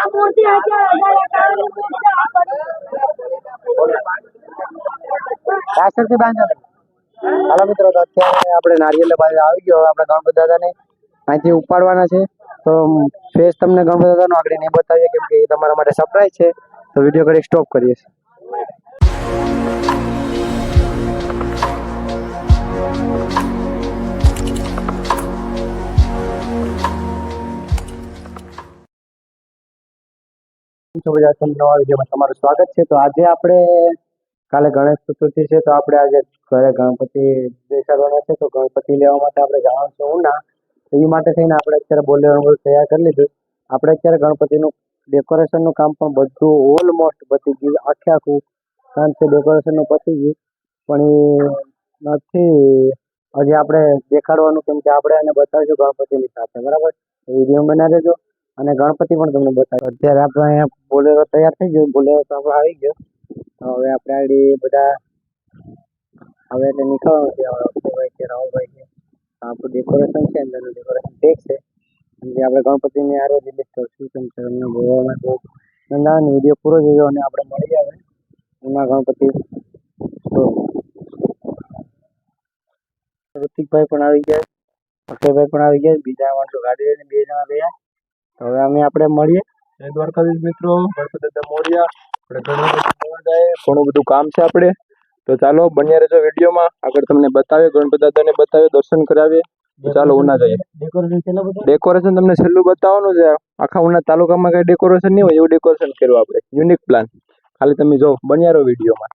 આ મૂર્તિ મૂર્તિ આ બધી. હાલો મિત્રો, તો અત્યારે આપણે નારિયેલ પાસે આવી ગયો. આપણે ગણપત દાદાને અહીંથી ઉપાડવાના છે. તો ફેસ તમને ગણપત દાદાનો આગળ નહીં બતાવીએ, કેમ કે એ તમારા માટે સરપ્રાઈઝ છે. તો વીડિયો ઘડી સ્ટોપ કરીએ. છીએ છો તમારું સ્વાગત છે. તો આજે આપણે કાલે ગણેશ ચતુર્થી છે, તો આપણે આજે ઘરે ગણપતિ બેસાડવાના છે, તો ગણપતિ લેવા માટે આપણે જવાનું છે ઉના તો એ માટે થઈને આપણે અત્યારે બોલેરોનું બધું તૈયાર કરી લીધું. આપણે અત્યારે ગણપતિનું ડેકોરેશનનું કામ પણ બધું ઓલમોસ્ટ પતી ગયું. આખે આખું કામ છે, ડેકોરેશનનું પતી ગયું. પણ એ નથી. હજી આપણે દેખાડવાનું કેમ કે આપણે એને બતાવીશું ગણપતિની સાથે. બરાબર? વીડિયો બનાવી દેજો. અને ગણપતિ પણ તમને બતાવ્યો અત્યારે આપણે અહીંયા બોલેરો તૈયાર થઈ ગયો. બોલેરો તો આપણે આવી ગયો. હવે આપણે આગળ બધા હવે એટલે નીકળવાનું છે. અક્ષયભાઈ છે, રાહુલભાઈ છે. આપણું ડેકોરેશન છે અંદરનું ડેકોરેશન ટેક છે. જે આપણે ગણપતિની હારે રિલીઝ કરશું કેમ કે તમને બોલવામાં બહુ નંદાવાનો વીડિયો પૂરો જોયો અને આપણે મળી આવે એના ગણપતિ ઋતિકભાઈ પણ આવી ગયા. અક્ષયભાઈ પણ આવી ગયા. બીજા માણસો ગાડી લઈને બે જણા ગયા. હવે અમે આપણે મળીએ. જય દ્વારકાધીશ મિત્રો. ગણપત દાદા મોર્યા. આપણે ઘણું બધું જાય ઘણું બધું કામ છે આપણે. તો ચાલો બન્યા રહેજો વિડીયોમાં. આગળ તમને બતાવીએ ગણપત દાદાને બતાવીએ દર્શન કરાવીએ. તો ચાલો ઉના જઈએ. ડેકોરેશન ડેકોરેશન તમને છેલ્લું બતાવવાનું છે. આખા ઉના તાલુકામાં કઈ ડેકોરેશન નહીં હોય એવું ડેકોરેશન કર્યું આપણે. યુનિક પ્લાન ખાલી તમે જો બન્યા રહો વિડીયોમાં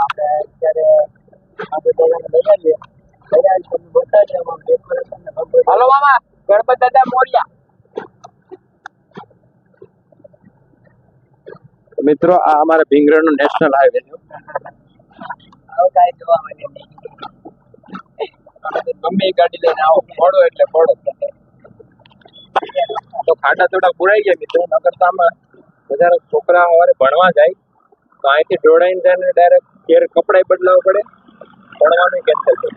આપણે અત્યારે આ બધા લઈ આવીએ લઈ આવીએ તમને બતાવીએ આમાં decoration ને બધું. હાલો મામા ગણપતિ દાદા મોર્યા મિત્રો આ અમારા ભીંગરાનો નેશનલ હાઈવે છે. ગમે ગાડી લઈને આવો. પડો એટલે પડો તો ખાડા થોડા પુરાઈ ગયા મિત્રો. નગરતામાં બધા છોકરા સવારે ભણવા જાય. તો અહીંથી દોડાઈને જાય ને ડાયરેક્ટ ઘેર કપડાય બદલાવવા પડે. ભણવાનું કેન્સલ થઈ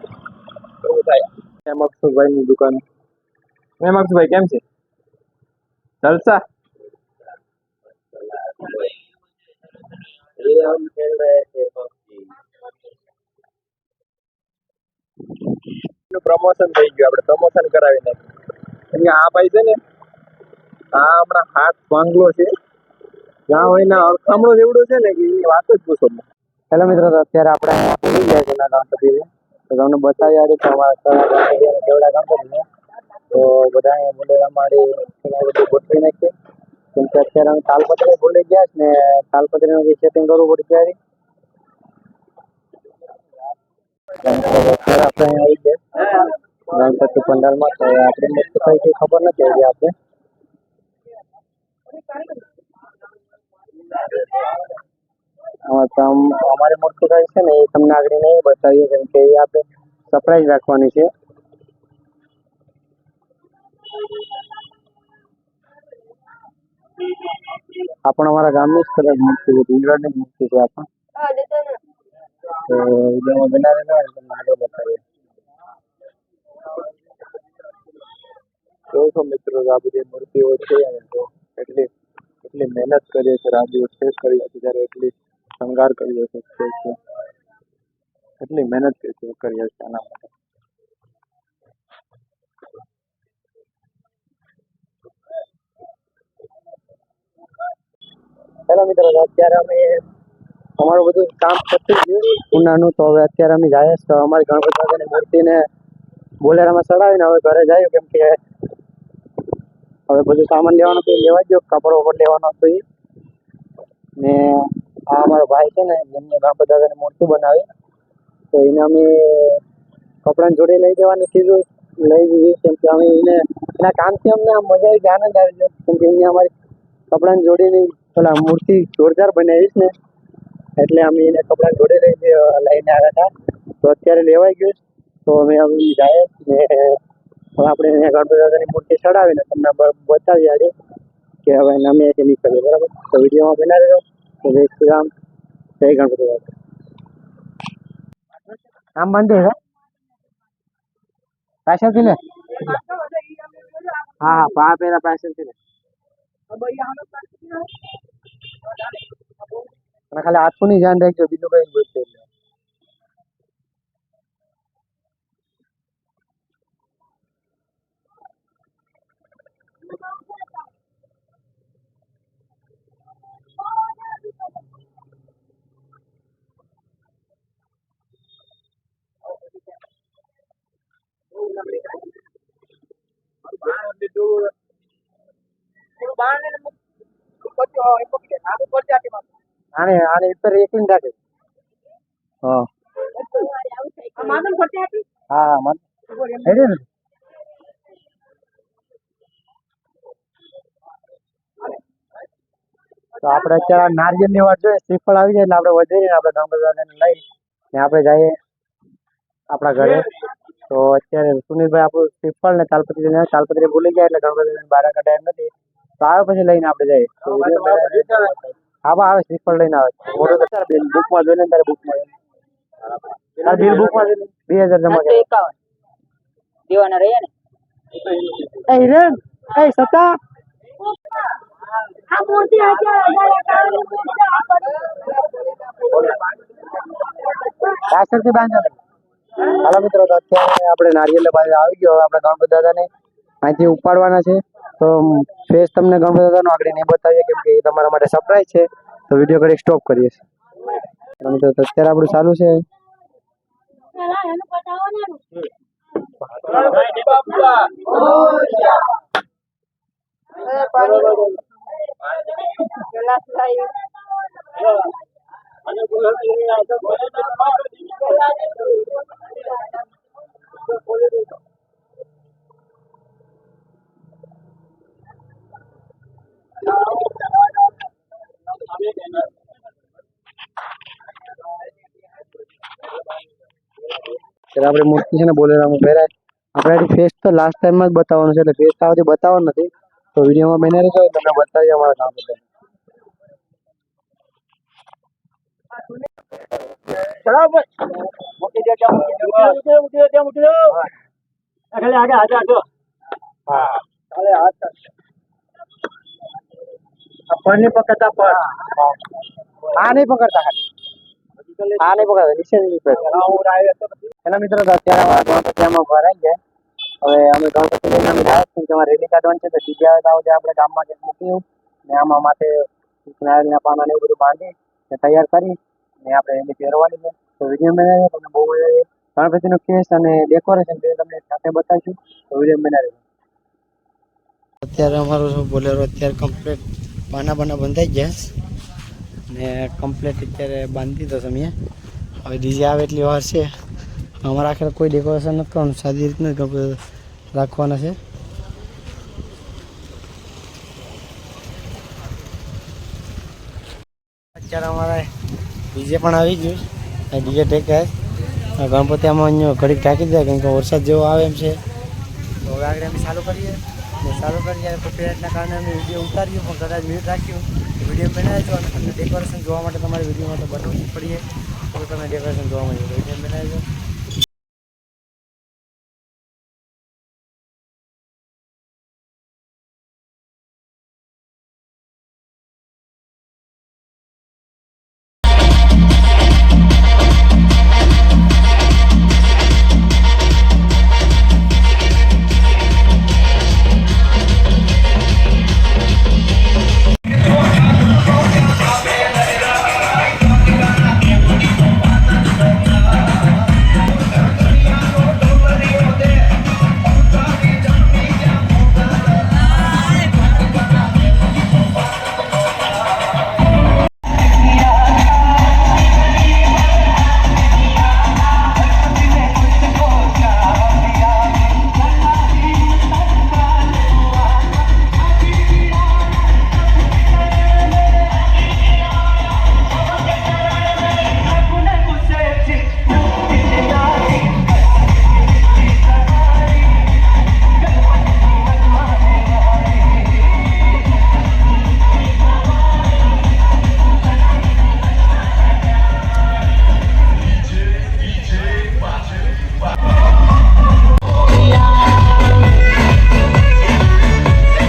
એવું થાય. એમ અક્ષુભાઈની દુકાન. એમ અક્ષુભાઈ કેમ છે? જલસા? ये हम खेल रहे थे पबजी પ્રમોશન થઈ ગયું આપણે પ્રમોશન કરાવી નાખ્યું કેમ કે આ ભાઈ છે ને આ હમણાં હાથ બાંગલો છે જ્યાં હોય ને અડખામણો જેવડો છે ને કે એની વાત જ પૂછો માં. હેલો મિત્રો તો અત્યારે આપણે અહીંયા ભૂલી ગયા છે ગણપતિ તો તમને બતાવી આ રીતે અમારા કયા ગણપતિ અને કેવડા ગણપતિ છે તો બધા અહીંયા બોલેરા મારી એના બધું ગોઠવી નાખીએ કેમ કે અત્યારે અમે તાલપત્રી ભૂલી ગયા ને તાલપત્રીનું જે સેટિંગ કરવું પડે ત્યારે. અત્યારે આપણે આવી ગયા. ગણપતિ પંડાલમાં તો આપણે મૂર્તિ કઈ ખબર નથી હજી આપણે અમારી મૂર્તિ કઈ છે ને એ તમને આગળ નહીં બતાવીએ, કેમ કે એ આપણે સરપ્રાઈઝ રાખવાની છે. આ પણ અમારા ગામની જ કદાચ મૂર્તિ છે ગુજરાતની મૂર્તિ છે આ પણ તો વિડીયોમાં બનાવેલો હોય તો તમને આગળ બતાવીએ જોવો મિત્રો આ બધી મૂર્તિઓ છે અને જો એટલી એટલી મહેનત કરીએ છે રાત દિવસ શેષ કરીએ છીએ ત્યારે એટલી શણગાર કરીએ છીએ એટલી મહેનત કરીએ છીએ આના માટે. ચાલો મિત્રો અત્યારે અમે અમારું બધું કામ પતી ગયું. ઉનાનું તો હવે અત્યારે અમે જાય તો અમારી ગણપતિ દાદાની મૂર્તિને બોલેરામાં ચડાવીને હવે ઘરે જાય કેમ કે હવે બધું સામાન લેવાનું તો લેવા ગયો. કપડો વપડ લેવાનો હતો એ. ને આ અમારો ભાઈ છે ને, એમને ગણપતિ દાદાની મૂર્તિ બનાવી. તો એને અમે કપડાની જોડે લઈ જવાની કીધું. લઈ દીધી કેમ કે અમે એને, એના કામથી અમને આમ મજા આવી, આનંદ આવી ગયો. કેમ કે એને અમારી કપડાની જોડીની પેલા મૂર્તિ જોરદાર બનાવીશ ને, એટલે અમે એને કપડાં જોડે લઈને લઈને આવ્યા હતા. તો અત્યારે લેવાઈ ગયું તો અમે અમે જાય ને આપણે એને ગણપતિ દાદાની મૂર્તિ ચડાવીને તમને બતાવી આજે કે હવે એને અમે અહીંથી નીકળીએ, બરાબર? તો વિડીયોમાં બનાવી દો તો જય શ્રી રામ. જય ગણપતિ દાદા આમ મંદિર હે? પાછળથી ને? હા હા, પા, પેલા પાછળથી ને. અને ખાલી હાથું ની ધ્યાન રાખજો બીજું કઈ બોલશે એટલે. ને તો આપણે અત્યારે નારિયેલની વાત જોઈએ શ્રીફળ આવી જાય એટલે આપણે વધીને આપણે ગામડાને લઈ ને આપણે જઈએ આપણા ઘરે. તો અત્યારે સુનિલભાઈ આપણું શ્રીફળ ને તાલપત્રી તાલપત્રી ભૂલી ગયા એટલે ગણપતિ બારા કાઢ્યા એમ નથી. તો આવે પછી લઈને આપણે જઈએ. હા આવે. શ્રીફળ લઈને આવે તો તારે બિલ બુકમાં જોઈને તારે બુકમાં તારે બિલ બુકમાં જોઈને બે હજાર જમા એકાવન. દેવાના રહ્યા ને? એ હિરેન એ સતા આ મૂર્તિ હજાર હજાર એકાવન મૂર્તિ આ પાછળથી બાંધો. હાલો મિત્રો તો અત્યારે આપણે નારિયેલ પાસે આવી ગયો. હવે આપણે ગણપતિ દાદાને અહીંથી ઉપાડવાના છે. તો ફેસ તમને ગણપતિ દાદાનો આગળ નહીં બતાવીએ કેમ કે એ તમારા માટે સરપ્રાઈઝ છે. તો વીડિયો ઘડી સ્ટોપ કરીએ. છીએ અત્યારે આપણું ચાલુ છે. એનું બતાવો ને ત્યારે આપણે મૂર્તિ છે ને બોલેરામાં પહેરાય આપણે ફેસ તો લાસ્ટ ટાઈમમાં જ બતાવવાનું છે એટલે ફેસ તો આવતી બતાવવાનું નથી. તો વિડીયોમાં બને રહેજો તમને બતાવીએ અમારા કામ બધા હા. પણ નહીં પકડતા પણ આ નહીં પકડતા ખાલી. આ નહીં પકડતા પકડતા. એના મિત્રો અત્યારે અમારા ગણપતિમાં ભરાઈ ગયા. હવે અમે ગણપતિ લઈને અમે જાય છીએ. તમારે રેલી કાઢવાની છે તો ડીજે આવે તો આપણે ગામમાં જે મૂક્યું ને આમાં માથે નારિયેળના પાના ને એવું બધું બાંધી ને તૈયાર કરી ને આપણે એની પહેરવાની છે. તો વીડિયો બનાવી તમને બહુ મજા આવી ગણપતિનો કેસ અને ડેકોરેશન બે તમને સાથે બતાવીશું. તો વીડિયો બનાવી અત્યારે અમારું બોલેરો અત્યારે કમ્પ્લીટ પાના પાના બંધાઈ ગયા ને કમ્પ્લેટ અત્યારે બાંધી દીધો તમે હવે ડીજે આવે એટલી વાર છે. અમારા આખરે કોઈ ડેકોરેશન નથી કરવાનું, સાદી રીતના રાખવાના છે. અત્યારે અમારે ડીજે પણ આવી ગયું ડીજે ટેકાય ગણપતિ આમાં ઘડીક ઢાંકી દે કેમ કે વરસાદ જેવો આવે એમ છે. તો આગળ અમે ચાલુ કરીએ. ને ચાલુ કરીએ કોપીરાઇટના કારણે અમે વીડિયો ઉતાર્યું પણ કદાચ મ્યુટ રાખ્યું વીડિયો બનાવી છો અને તમને ડેકોરેશન જોવા માટે તમારે વિડીયોમાં તો બનાવવું જ પડીએ. તો તમે ડેકોરેશન જોવા મળ્યું વીડિયો બનાવી દો